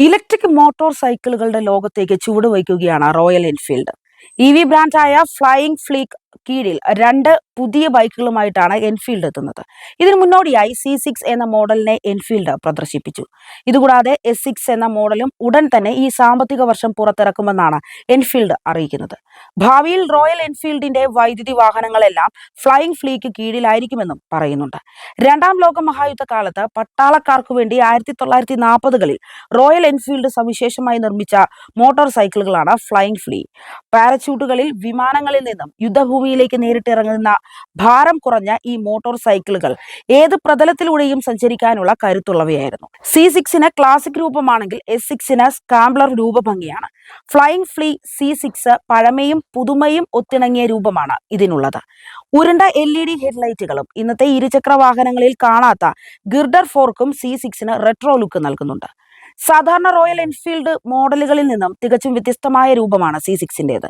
Electric motor സൈക്കിളുകളുടെ ലോകത്തേക്ക് ചുവടുവയ്ക്കുകയാണ് റോയൽ എൻഫീൽഡ്. ഇ വി ബ്രാൻഡായ ഫ്ലൈയിങ് ഫ്ലീക്ക് കീഴിൽ രണ്ട് പുതിയ ബൈക്കുകളുമായിട്ടാണ് എൻഫീൽഡ് എത്തുന്നത്. ഇതിനു മുന്നോടിയായി സി സിക്സ് എന്ന മോഡലിനെ എൻഫീൽഡ് പ്രദർശിപ്പിച്ചു. ഇതുകൂടാതെ എസ് സിക്സ് എന്ന മോഡലും ഉടൻ തന്നെ ഈ സാമ്പത്തിക വർഷം പുറത്തിറക്കുമെന്നാണ് എൻഫീൽഡ് അറിയിക്കുന്നത്. ഭാവിയിൽ റോയൽ എൻഫീൽഡിന്റെ വൈദ്യുതി വാഹനങ്ങളെല്ലാം ഫ്ലൈയിങ് ഫ്ലീക്ക് കീഴിലായിരിക്കുമെന്നും പറയുന്നുണ്ട്. രണ്ടാം ലോക മഹായുദ്ധ കാലത്ത് പട്ടാളക്കാർക്ക് വേണ്ടി ആയിരത്തി തൊള്ളായിരത്തി നാൽപ്പതുകളിൽ റോയൽ എൻഫീൽഡ് സവിശേഷമായി നിർമ്മിച്ച മോട്ടോർ സൈക്കിളുകളാണ് ഫ്ലൈയിങ് ഫ്ലീ പാരച്യൂട്ടുകളിൽ വിമാനങ്ങളിൽ നിന്നും യുദ്ധഭൂമിയിലേക്ക് നേരിട്ട് ഇറങ്ങുന്ന ഭാരം കുറഞ്ഞ ഈ മോട്ടോർ സൈക്കിളുകൾ ഏത് പ്രതലത്തിലൂടെയും സഞ്ചരിക്കാനുള്ള കരുത്തുള്ളവയായിരുന്നു. സി സിക്സിന് ക്ലാസിക് രൂപമാണെങ്കിൽ എസ് സിക്സിന് സ്കാംബ്ലർ രൂപഭംഗിയാണ്. ഫ്ലൈയിങ് ഫ്ലീ സി സിക്സ് പഴമയും പുതുമയും ഒത്തിണങ്ങിയ രൂപമാണ് ഇതിനുള്ളത്. ഉരുണ്ട എൽ ഇ ഡി ഹെഡ്ലൈറ്റുകളും ഇന്നത്തെ ഇരുചക്ര വാഹനങ്ങളിൽ കാണാത്ത ഗിർഡർ ഫോർക്കും സി സിക്സിന് റെട്രോ ലുക്ക് നൽകുന്നുണ്ട്. സാധാരണ റോയൽ എൻഫീൽഡ് മോഡലുകളിൽ നിന്നും തികച്ചും വ്യത്യസ്തമായ രൂപമാണ് സി സിക്സിന്റെത്.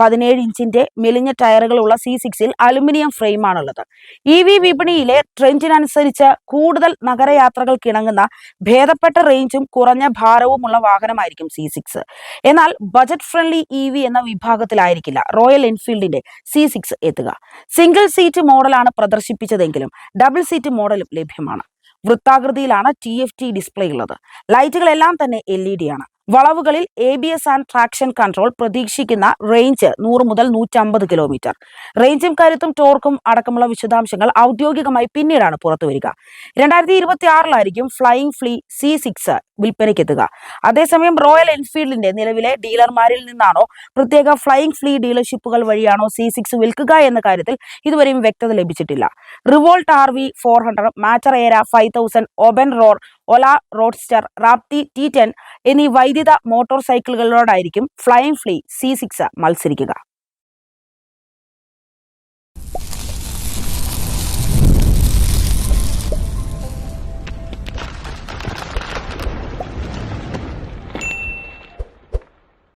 പതിനേഴ് ഇഞ്ചിന്റെ മെലിഞ്ഞ ടയറുകളുള്ള സി സിക്സിൽ അലുമിനിയം ഫ്രെയിമാണുള്ളത് ഇ വി വിപണിയിലെ ട്രെൻഡിനനുസരിച്ച് കൂടുതൽ നഗരയാത്രകൾ കിണങ്ങുന്ന ഭേദപ്പെട്ട റേഞ്ചും കുറഞ്ഞ ഭാരവുമുള്ള വാഹനമായിരിക്കും സി സിക്സ് എന്നാൽ ബജറ്റ് ഫ്രണ്ട്ലി ഇ വി എന്ന വിഭാഗത്തിലായിരിക്കില്ല. റോയൽ എൻഫീൽഡിന്റെ സി സിക്സ് എത്തുക. സിംഗിൾ സീറ്റ് മോഡലാണ് പ്രദർശിപ്പിച്ചതെങ്കിലും ഡബിൾ സീറ്റ് മോഡലും ലഭ്യമാണ്. വൃത്താകൃതിയിലാണ് ടി എഫ് ടി ഡിസ്പ്ലേ ഉള്ളത്. ലൈറ്റുകളെല്ലാം തന്നെ എൽ ഇ ഡി ആണ്. വളവുകളിൽ A B S and traction control പ്രതീക്ഷിക്കുന്ന റേഞ്ച് നൂറ് മുതൽ നൂറ്റമ്പത് കിലോമീറ്റർ റേഞ്ചും കരുത്തും ടോർക്കും അടക്കമുള്ള വിശദാംശങ്ങൾ ഔദ്യോഗികമായി പിന്നീടാണ് പുറത്തുവരിക. രണ്ടായിരത്തി ഇരുപത്തി ആറിലായിരിക്കും ഫ്ലൈയിങ് ഫ്ലീ സി സിക്സ് വിൽപ്പനയ്ക്ക് എത്തുക അതേസമയം റോയൽ എൻഫീൽഡിന്റെ നിലവിലെ ഡീലർമാരിൽ നിന്നാണോ പ്രത്യേക ഫ്ലൈയിങ് ഫ്ലീ ഡീലർഷിപ്പുകൾ വഴിയാണോ സി സിക്സ് വിൽക്കുക എന്ന കാര്യത്തിൽ ഇതുവരെയും വ്യക്തത ലഭിച്ചിട്ടില്ല. Revolt R V four hundred Matter Aera five thousand Oben Rorr Ola roadster Raptee T ten എന്നീ വൈദ്യുത മോട്ടോർ സൈക്കിളുകളോടായിരിക്കും ഫ്ലൈയിങ് ഫ്ലീ സി സിക്സ് മത്സരിക്കുക.